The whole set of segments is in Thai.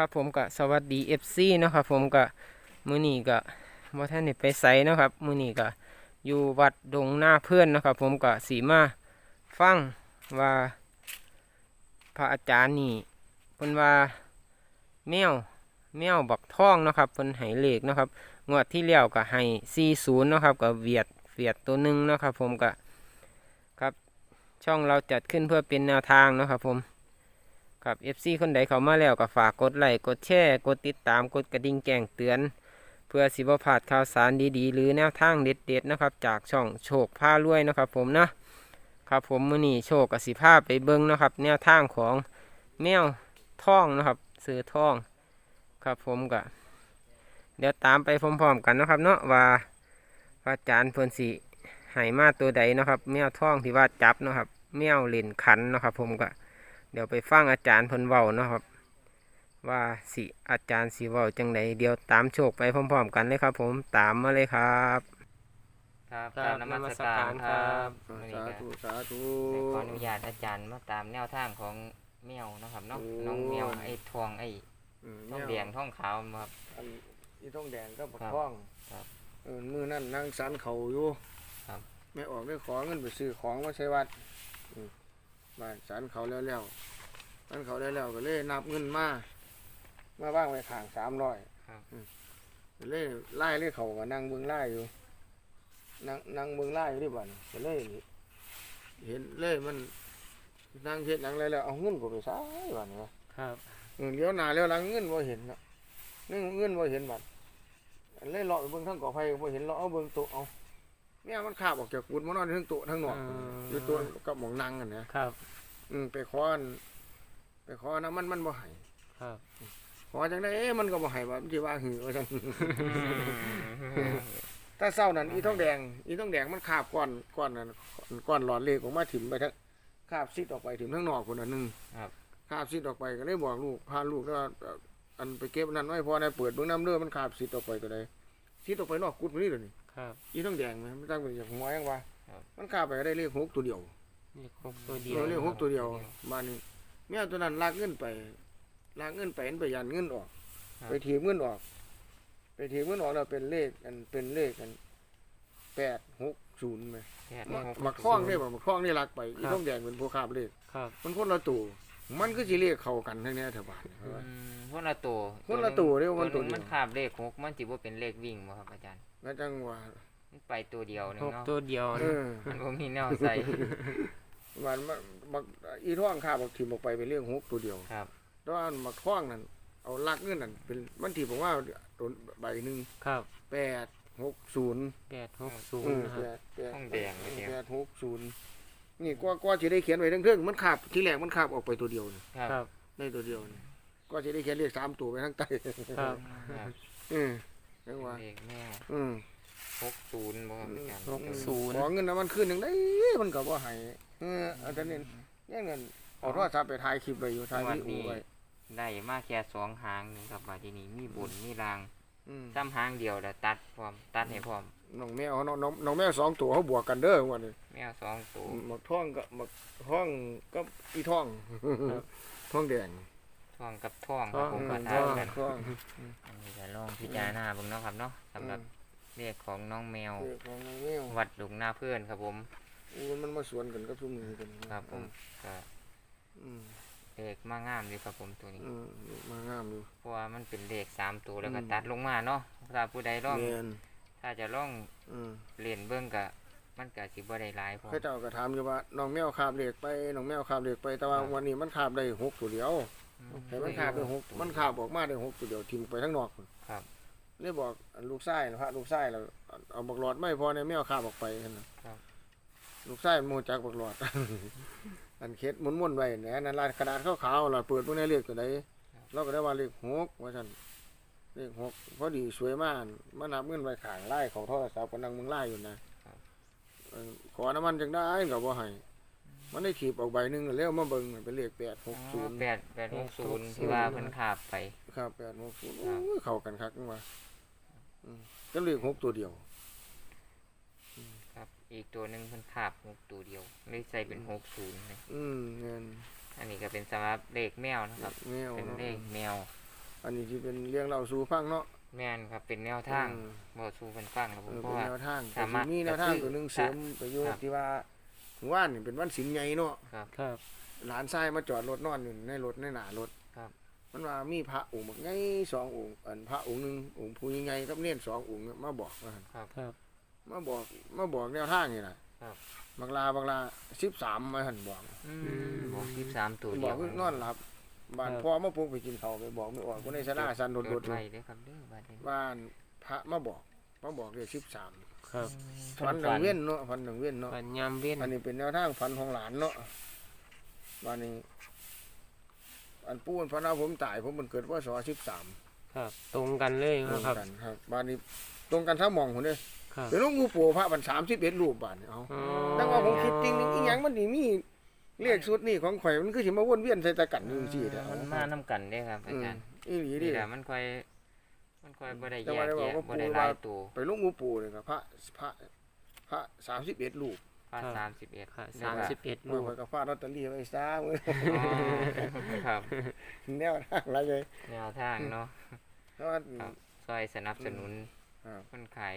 ครับผมก็สวัสดี FC เนาะครับผมก็มื้อนี้ก็บ่ท่านได้ไปไสเนาะครับมื้อนี้ก็อยู่วัดดงหน้าเพื่อนเนาะครับผมก็สีมาฟังว่าพระอาจารย์นี่เพิ่นว่าแมวแมวบักท่องเนาะครับเพิ่นให้เลขเนาะครับงวดที่แล้วก็ให้40เนาะครับก็เวียดเวียดตัวหนึงเนาะครับผมก็ครับช่องเราจัดขึ้นเพื่อเป็นแนวทางเนาะครับผม ครับ FC คนใดเข้ามาแล้วก็ฝากกดไลค์กดแชร์กดติดตามกดกระดิ่งแจ้งเตือน เพื่อสิบพลาดข่าวสารดีๆ หรือแนวทางเด็ดๆนะครับ จากช่องโชคผ้ารวยนะครับ ผมนะครับผมมือนี้โชคกับสิภาไปเบิ้งนะครับ แนวทางของแมวท่องนะครับซื้อท่องครับผมก็เดี๋ยวตามไปพร้อมๆกันนะครับ เนาะว่าพระอาจารย์เพิ่นสิให้มาตัวใดนะครับ แมวท่องที่ว่าจับนะครับ แมวเล่นขันนะครับ ผมก็ เดี๋ยวไปฟังอาจารย์เพิ่นเว้าเนาะครับ ว่าสิอาจารย์สิเว้าจังไดเดี๋ยวตามโชคไปพร้อมๆกันเลยครับ ผมตามมาเลยครับ ครับคกรัราบบนมัสนมัสกาการรคครัรับบวันนี้สาก็ธุสาธุขออนุญาตอาจารย์มาตามแนวทางของแมวนะครับเนาะโอ้ น้องแมวไอ้ทองไอ้อืมทองเนี่ยแดงทองขาวมาครับ อันอีทองแดงก็บักครับท้องครับเออมือนั่นนั่งสันเขาอยู่ครับ ไม่ออกได้ขอเงินไปซื้อของมาใช้วัดอืม บ้านสันเขาแล้วแล้วสันเขาแล้วแล้วก็เลยนับเงินมา มาว่างไว้ข้างสามร้อยครับเลยไล่เลยเขาก็นั่งเบิ่งไล่อยู่ นั่งนั่งเบิ่งไล่อยู่ที่บ้านก็เลย เห็นเลยมันนั่งเห็นนั่งแล้วแล้วเอาเงินก็ไปใช้บ้านนี้วะครับเออเลี้ยวหน้าเลี้ยวหลังเงินบ่เห็นเนาะเงินเงินบ่เห็นบัดอันเลยเลาะไปเบิ่งทั้งกอไผ่ก็บ่เห็นเลาะเอาเบิ่งโต๊ะเอา แม่มันคาบออกจากกุดมานอนทั้งโต๊ะทั้งนอกอยู่ตัวกับหมองนั่งกันนะครับ อืมไปขออันไปขอนะมันมันบ่ให้ครับ ขอจังได๋เอ๊ะมันก็บ่ให้ว่ามันสิว่าหือว่าซั่นถ้าเศร้านั้นอีทองแดง อีทองแดงมันคาบก้อนก้อนนั้นก้อนหลอดเหล็กออกมาถิ่มไปทั้งคาบซิดออกไปถิ่มทั้งนอกคนอันหนึงครับ คาบซิดออกไปก็เลยบอกลูกพาลูกแล้วาเอ่ออันไปเก็บอันนั้นไว้พอในเปิดเบื้องน้ำเด้อมันคาบซิดออกไปก็ได้ซิดออกไปนอกกุดมันนี่เดี๋ยวนี้ ครับอีต้องแดงไหมไม่ตั้งเป็นอย่างหัวยังวะครับ มันคาบไปก็ได้เลขหกตัวเดียวนี่ครบตัวเดียเอวอเลขหกตัวเดียวบ้านนี้แม่ตัวนั้นลากเงินไปลากเงินไปมันไปยันเงินออกไปถีบเงินออก ไปถีบเงินออกแล้วเป็นเลขอันเป็นเลขอันแปดหกศูนย์ไหมแปดมักหกมักคล้องเนี่ยบ่มักคล้องนี่ลักไปอีต้องแดงเป็นผู้คาบเลขครับมันคนละตัวมันก็สิเลขเข้ากันทั้งเนี้ยเถอะบ้านอืมคนละตัวคนละตัวเด้อมันตัวหเดียว มันขาบเลขหกมันจิบ่เป็นเลขวิ่งบ่ครับอาจารย์ แล้วจังหวะมันไปตัวเดียวหนึงหกเนาะตัวเดียวเออมันบ่มีแนวใส่มันมันบักอีท่องคาบออกถิ่มออกไปเป็นเรื่องหกตัวเดียวครับ แต่ว่ามักท่องนั่นเอาลักเงินนั่นเป็นมันถีบผมว่าตัวใบหนึ่งครับแปดหกศูนย์แปดหกศูเอนย์อนะครับแปดแปดทองแดงเลยเนี่ย แปดหกศูนย์นี่ก็ก็จะได้เขียนไว้ทั้งเรื่องมันขาบที่แรกมันขาบออกไปตัวเดียวนี่ครับครับในตัวเดียวนี่ก็จะได้เขียนเลขสามตัวไปทั้งใต้ครับ ครับอื มจังหวะเลขแมวอืมหกศูนย์บ่ครับอาจารย์หกศูนย์ขอเงินนะมันขึ้นยังได้มันก็บ่ให้เอออันนั้นเนี่ยเงินเอาโทรศัพท์ไปถ่ายคลิปไว้อยู่ถ่ายวิดีโอไว้ได้มาแค่สองหางหนึงครับว่าที่นี่มีบุญมีรางอืมซ้ำหางเดียวแล้วตัดพร้อมตัดให้พร้อมน้องแมวน้องน้องน้องแมวสองตัวเขาบวกกันเด้อวันนี้แมวสองตัวหมักท่องกับหมักท่องกับอีท่องท่องแดง ท่องกับท่องครับผมอืมก็ท่ทาองกันท่องอันนี้จะลองพิจารณาเบิ่งเนาะครับเนาะสำหรับเลขของน้องแมวเออของน้องแมววัดหลุงหน้าเพื่อนครับผมอู้มันมาสวนกันกับทุกมือกันครับผมก็อืมเลขมางามเลยครับผมตัวนี้อืมมางามอยู่เพราะว่ามันเป็นเลขสามตัวแล้วก็อืมตัดลงมาเนาะถ้าผู้ใดลองเนียนถ้าจะลองอืมเรียนเบิ่งก็มันก็สิบ่ได้หลายพอเข้าเจ้าก็ถามอยู่ว่าน้องแมวคาบเหล็กไปน้องแมวคาบเหล็กไปแต่ว่าครับวันนี้มันคาบได้หกตัวเดียว แต่มันคาบได้หกมันคาบออกมาได้หกตัวเดียวทิมไปทั้งนอกพุ่นครับเลยบอกลูกชายนะพระลูกชายเราเอาบักหลอดไม่พอในแมวคาบออกไปนั่นน่ะครับ ลูกชายมันโมจักบักหลอด อันเค็ดหมุนๆไว้แหนนั่นลายกระดาษขาวๆเราเปิดพวกนี้เรียกตัวใดเราก็ได้ว่าเลขหกว่าซั่นเลขหกพอดีสวยมากมานับเงินไว้ข้างไล่ของโทรศัพท์ก็นั่งมึงไล่อยู่นะครับ เออขอน้ำมันจังได้ก็บ่ให้ มันได้ถีบออกใบหนึงแล้วมาเบิ่งเป็นเลขแปดหกศูนย์ แปดแปดหกศูนย์ที่ว่าเพิ่นขาบไป ครับแปดหกศูนย์ครับโอ้ยเข้ากันคักจังว่าอืมก็เลขหกตัวเดียว ครับ อีกตัวหนึ่งเพิ่นขาบหกตัวเดียวเลยใส่เป็นหกศูนย์เลยอืมเงินอันนี้ก็เป็นสำหรับเลขแมวนะครับ แมวเป็นเนาะเลขแมว อันนี้ที่เป็นเรื่องเราสู่ฟังเนาะแม่นครับเป็นแนวทางอืมบอกสู่เพิ่นฟังครับผเอมอเพราะเป็นว่า แนวทางสามารถแต่สิมีแนวทางก็คือตัวหนึงเสริมประโยชครัน์บที่ว่า ว่านนี่เป็นวันศิลใหญ่เนาะครับ หลานชายมาจอดรถนอนอยู่ในรถในหน้ารถครับ มันว่ามีพระองค์บักใหญ่สององค์อันพระองค์หนึงองค์ผู้ใหญ่กับเน้นสององค์เนี่ยมาบอกว่าหั่นครับมาบอกมาบอกแนวทางนี่น่ะครับ บักลาบักลา13มาหั่นบอก อืมบอก13ตัวบเดีอยกวคือนอนหลับบ้านครับ พ่อมาปลุกไปกินข้าวไปบอกไม่ออกคนในศาลาสั่นโดจดดๆไว้เด้อครับเด้อบัดนี้บ้านพระมาบอก มาบอกเลข13ครับฝันหนังเว้นเนาะฝันหนังเว้นเนาะปัญญามเว้นอันนี้เป็นแนวทางฝันของหลานเนาะบ้านนี้ อันปูนฝันเอาผมตายผมมันเกิดว่าสอ13ครับ ตรงกันเลยตรงนะครับกันครับบ้านนี้ตรงกันถ้ามองผมเด้ครับเป็นหลวงปู่ปู่พระบัน31รูปบ้านนี่เอาอ๋อแต่ว่าผมคิดจริงๆอีหยังมันนี่มีเลขสุดนี่ของข่อยมันคือสิมาวนเวียนใส่ตะกันอยู่ซี่แท้มันมานํกันเด้อครับอาอืมจารย์อีหลีนี่ดิแหละมันค่อย มันค่อยบ่ได้แต่แยว่ากได้บอกแยะว่าบ่ได้ปู่หลายว่าตัวไปหลวงปู่ปู่เลยครับพระพระพระ31รูปพระครับ31ค่ะแล้วสามก็สิบเอ็ดเมื่ลูอกข่อยก็ฟาดลอตเตอรี่ไว้ซะมื้ออ๋อครับแนวทางอะไรเลยแนวทางเนาะ เพราะว่า ครับ ซอยสนับสนุนครับ คนขาย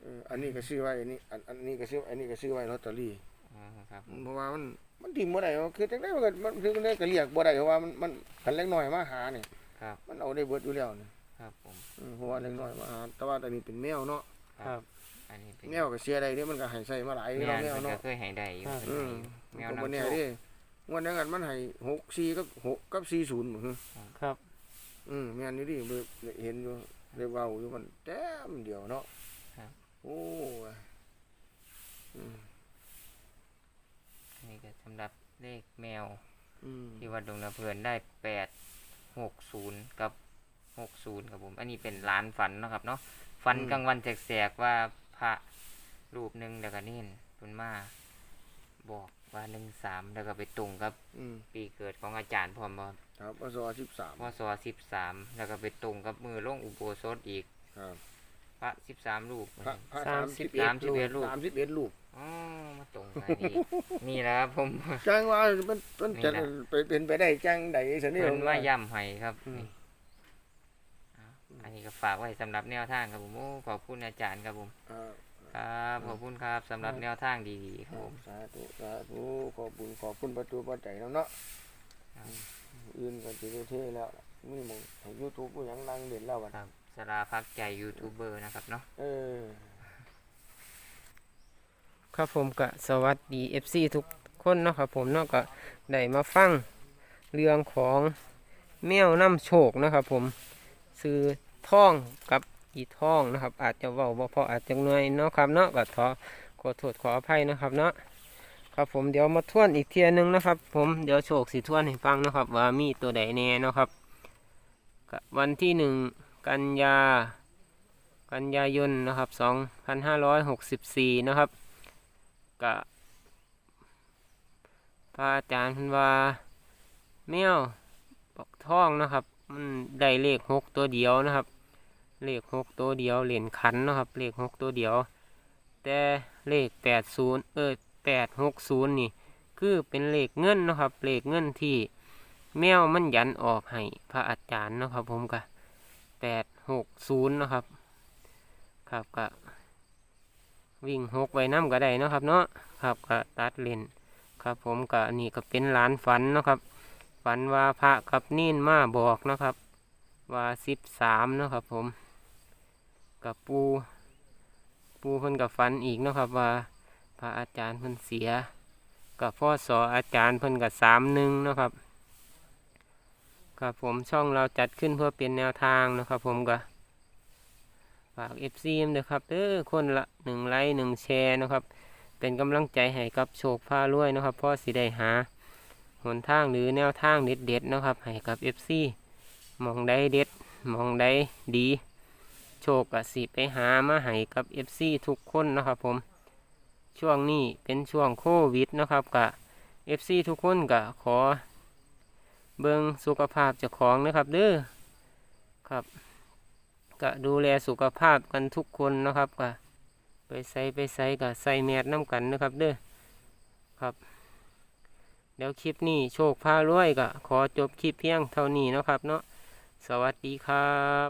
เอออันนี้ก็ซื้อไว้อันนี้อันอันนี้ก็ซื้ออันนี้ก็ซื้อไว้ลอตเตอรี่อ๋อครับผมเพราะว่ามันมันถิ่มบ่ได้ว่าคือจังได๋มันก็มันคือจังได๋ก็เรียกบ่ได้เพราะว่ามันมันคันเล็กน้อยมาหานี่ครับ มันเอาได้เบิดอยู่แล้วนี่ ครับผม อืมเพราะว่าเล็กน้อยมาหาแต่ว่าอันนี้เป็นแมวเนาะครับ อันนี้เป็นแมวก็เสียได้เด้มันก็ให้ใส่มาหลายแมเนาะวแมวมันก็เนาะเคยให้ได้อยู่ครับ อืมแมวก็บ่นำแน่โชค เด้วันนั้นกันมันให้6 4กับ6กับ40บ่ฮึครับ อืมแม่นอยู่ดิเบิ่งเห็นอยู่ได้เว้าอยู่มันแต้มเดียวเนาะครับ โอ้ยอืมนี่ก็สำหรับเลขแมวอืมที่วัดดงนาเพลินได้แปดหกศูนย์กับ หกศูนย์ครับผม อันนี้เป็นร้านฝันเนาะครับเนาะฝันกลางวันแสกๆว่าพระรูปหนึ่งแล้วก็นี่คุณมาบอกว่าหนึ่งสามแล้วก็ไปตรงกับอืมปีเกิดของอาจารย์พร้อมบ่ครับปศ13พศสิบสามแล้วก็ไปตรงกับมือลงอุโบสถอีกครับพระสิบสามรูป พระพระสามสิบ31 สามสิบเอ็ดรูป31ลูกอ๋อมาตรงกันนี่นี่แหละครับผม จังว่ามันมันจะนี่แหละไปเป็นไปได้จังใดซะนี่ เพิ่นมาย่ำให้ครับอืม นี่เอาอั นนี้ก็ฝากไว้สำหรับแนวทางครับผมโอ้ขอบคุณอาจารย์ครับผมอ่าครับขอบคุณครับสำหรับแนวทางดีๆครับผมสาธุสาธุขอบคุณขอบคุณประตูปัจจัยเนาะเนาะครับอื่นก็สิได้เทแล้วล่ะมีหมองให้ YouTube ผู้หยังนั่งเล่นแล้วบัดครับสราพักใจยูทูบเบอร์นะครับเนาะเออครับผมก็สวัสดี FC ทุกคนเนาะครับผมเนาะก็ได้มาฟังเรื่องของแมวน้ำโชคนะครับผมซื้อ ท่องกับอีท่องนะครับ อาจจะเว้าบ่พออาจจะหน่อยเนาะครับเนาะก็ขอขอโทษขออภัยนะครับเนาะครับผมเดี๋ยวมาทวนอีกเทียหนึงนะครับ ผมเดี๋ยวโชคสิทวนให้ฟังนะครับ ว่ามีตัวใดแน่เนาะครับ วันที่หนึ่งกันยา กันยายนนะครับ2564นะครับก็พระอาจารย์เพิ่นว่าแมวปักท่องนะครับ มันได้เลขหกตัวเดียวนะครับ เลขหกตัวเดียวเหรียญขันนะครับ เลขหกตัวเดียว แต่เลขแปดศูนย์เออแปดหกศูนย์นี่ คือเป็นเลขเงินนะครับ เลขเงินที่แมวมันยันออกให้พระอาจารย์นะครับ ผมก็แปดหกศูนย์นะครับ ครับก็วิ่งหกไว้น้ำก็ได้นะครับ เนาะครับก็ตัดเลนครับ ผมก็อันนี้ก็เป็นหลานฝันนะครับ ฝันว่าพระกับนีนมาบอกนะครับ ว่าสิบสามนะครับ ผม กับปูปูเพิ่นกับฝันอีกนะครับว่า พระอาจารย์เพิ่นเสีย กับพ่อสออาจารย์เพิ่นกับสามหนึ่งนะครับครับผมช่องเราจัดขึ้นเพื่อเป็นแนวทางนะครับ ผมก็ฝาก FC ด้วยครับเด้อคนละหนึ่งไลค์หนึ่งแชร์นะครับ เป็นกำลังใจให้กับโชคพารวยนะครับพราะสิได้หา หนทางหรือแนวทางเด็ดๆนะครับ ให้กับ FC มองได้เด็ดมองได้ดี โชคกสิไปหามาให้กับ FC ทุกคนนะครับผม ช่วงนี้เป็นช่วงโควิดนะครับกับ FC ทุกคนก็ขอ เบิ่งสุขภาพเจ้าของนะครับเด้อครับก็ดูแลสุขภาพกันทุกคนนะครับก็ไปใส่ไปใส่ก็ใส่แมสน้ำกันนะครับเด้อครับ แล้วคลิปนี้โชคพารวยก็ขอจบคลิปเพียงเท่านี้นะครับเนาะสวัสดีครับ